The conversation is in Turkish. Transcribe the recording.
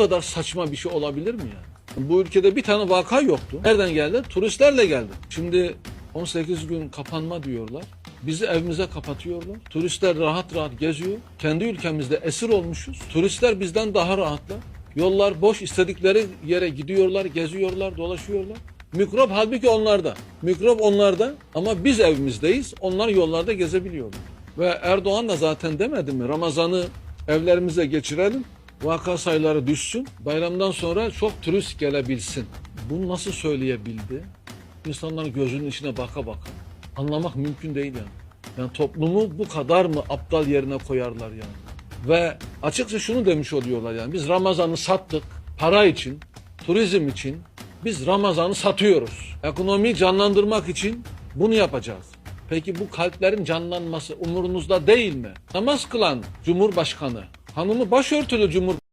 kadar saçma bir şey olabilir mi yani? Bu ülkede bir tane vaka yoktu. Nereden geldi? Turistlerle geldi. Şimdi 18 gün kapanma diyorlar. Bizi evimize kapatıyorlar. Turistler rahat rahat geziyor. Kendi ülkemizde esir olmuşuz. Turistler bizden daha rahatlar. Yollar boş istedikleri yere gidiyorlar, geziyorlar, dolaşıyorlar. Mikrop halbuki onlarda. Mikrop onlarda ama biz evimizdeyiz. Onlar yollarda gezebiliyorlar. Ve Erdoğan da zaten demedi mi? Ramazan'ı evlerimize geçirelim. Vaka sayıları düşsün. Bayramdan sonra çok turist gelebilsin. Bunu nasıl söyleyebildi? İnsanların gözünün içine baka baka. Anlamak mümkün değil yani. Yani toplumu bu kadar mı aptal yerine koyarlar yani? Ve açıkça şunu demiş oluyorlar yani biz Ramazan'ı sattık para için, turizm için biz Ramazan'ı satıyoruz. Ekonomiyi canlandırmak için bunu yapacağız. Peki bu kalplerin canlanması umurunuzda değil mi? Namaz kılan Cumhurbaşkanı, hanımı başörtülü Cumhurbaşkanı